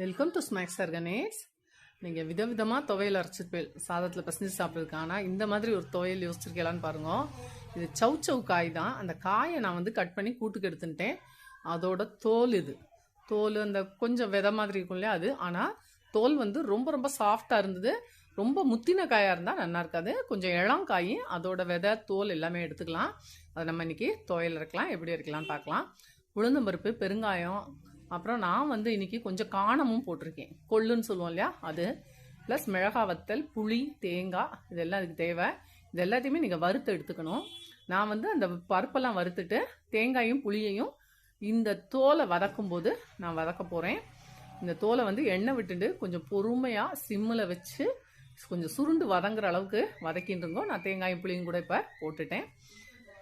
Welcome to snacks sir Ganesh நீங்கள் விதவிதமாக துவையல் அரைச்சிட்டு சாதத்தில் பசஞ்சு சாப்பிட்ருக்கு ஆனால் இந்த மாதிரி ஒரு துவையல் யோசிச்சிருக்கலான்னு பாருங்க. இது சவு சவு காய் தான். அந்த காயை நான் வந்து கட் பண்ணி கூட்டுக்கு எடுத்துட்டேன். அதோட தோல் இது. தோல் அந்த கொஞ்சம் வித மாதிரி இருக்கும் இல்லையா அது. ஆனால் தோல் வந்து ரொம்ப ரொம்ப சாஃப்டாக இருந்தது. ரொம்ப முத்தின காயாக இருந்தால் நல்லா இருக்காது. கொஞ்சம் இளம் காய் அதோட விதை தோல் எல்லாமே எடுத்துக்கலாம். அதை நம்ம இன்னைக்கு துவையல் இருக்கலாம் எப்படி இருக்கலாம்னு பார்க்கலாம். உளுந்தம்பருப்பு பெருங்காயம் அப்புறம் நான் வந்து இன்றைக்கி கொஞ்சம் காணமும் போட்டிருக்கேன். கொள்ளுன்னு சொல்லுவோம் இல்லையா? அது. ப்ளஸ் மிளகா வத்தல் புளி தேங்காய் இதெல்லாம் அதுக்கு தேவை. இது எல்லாத்தையுமே நீங்கள் வறுத்து எடுத்துக்கணும். நான் வந்து அந்த பருப்பெல்லாம் வறுத்துட்டு தேங்காயும் புளியையும் இந்த தோலை வதக்கும் போது நான் வதக்க போகிறேன் இந்த தோலை வந்து எண்ணெய் விட்டுட்டு கொஞ்சம் பொறுமையாக சிம்மில் வச்சு கொஞ்சம் சுருண்டு வதங்குற அளவுக்கு வதக்கிட்டுருங்கோ நான் தேங்காயும் புளியும் கூட இப்போ போட்டுட்டேன்.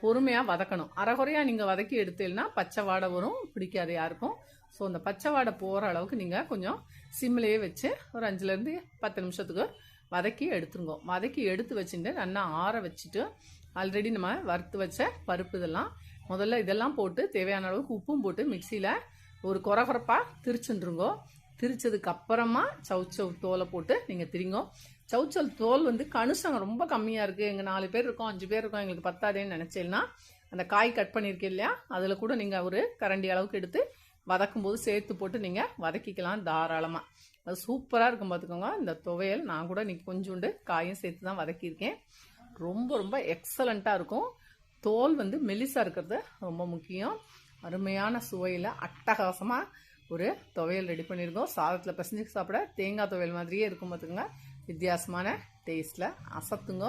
பொறுமையாக வதக்கணும். அரைகுறையாக நீங்கள் வதக்கி எடுத்தீங்கன்னா பச்சை வாடை வரும் பிடிக்காது யாருக்கும். ஸோ அந்த பச்சை வாடை போகிற அளவுக்கு நீங்கள் கொஞ்சம் சிம்லேயே வச்சு ஒரு அஞ்சுலேருந்து பத்து நிமிஷத்துக்கு வதக்கி எடுத்துருங்க. வதக்கி எடுத்து வச்சுட்டு நல்லா ஆற வச்சுட்டு ஆல்ரெடி நம்ம வறுத்து வச்ச பருப்பு இதெல்லாம் முதல்ல இதெல்லாம் போட்டு தேவையான அளவுக்கு உப்பும் போட்டு மிக்சியில் ஒரு குறகுறப்பாக திரிச்சுருங்கோ திரிச்சதுக்கு அப்புறமா சவுச்சவ் தோலை போட்டு நீங்கள் திரிங்கோ சவுச்சல் தோல் வந்து கணுசங்க ரொம்ப கம்மியாக இருக்குது எங்கள் நாலு பேர் இருக்கோம் அஞ்சு பேர் இருக்கோம் எங்களுக்கு பத்தாதேன்னு நினச்சேன்னா அந்த காய் கட் பண்ணியிருக்கேன் இல்லையா அதில் கூட நீங்கள் ஒரு கரண்டி அளவுக்கு எடுத்து வதக்கும் போது சேர்த்து போட்டு நீங்கள் வதக்கிக்கலாம் தாராளமாக அது சூப்பராக இருக்கும் பார்த்துக்கோங்க இந்த துவையல் நான் கூட இன்றைக்கி கொஞ்சோண்டு காயும் சேர்த்து தான் வதக்கியிருக்கேன். ரொம்ப ரொம்ப எக்ஸலண்ட்டாக இருக்கும். தோல் வந்து மெலிசாக இருக்கிறது ரொம்ப முக்கியம். அருமையான சுவையில் அட்டகாசமாக ஒரு துவையல் ரெடி பண்ணியிருக்கோம் சாதத்தில் பசஞ்சு சாப்பிட தேங்காய் துவையல் மாதிரியே இருக்கும் பார்த்துக்கோங்க. வித்தியாசமான டேஸ்ட்டில் அசத்துங்க.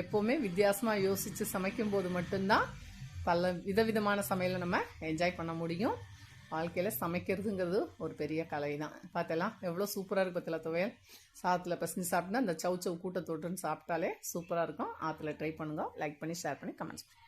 எப்போவுமே வித்தியாசமாக யோசித்து சமைக்கும் போது மட்டும்தான் பல விதவிதமான சமையலை நம்ம என்ஜாய் பண்ண முடியும். வாழ்க்கையில் சமைக்கிறதுங்கிறது ஒரு பெரிய கலை தான் பார்த்தலாம் எவ்வளோ சூப்பராக இருக்கும் பத்தில துவையல். சாதத்தில் பசஞ்சு சாப்பிட்டா அந்த சவு சவு கூட்டத்தோட்டுன்னு சாப்பிட்டாலே சூப்பராக இருக்கும். ஆற்றுல ட்ரை பண்ணுங்க. லைக் பண்ணி ஷேர் பண்ணி கமெண்ட்ஸ் பண்ணுங்கள்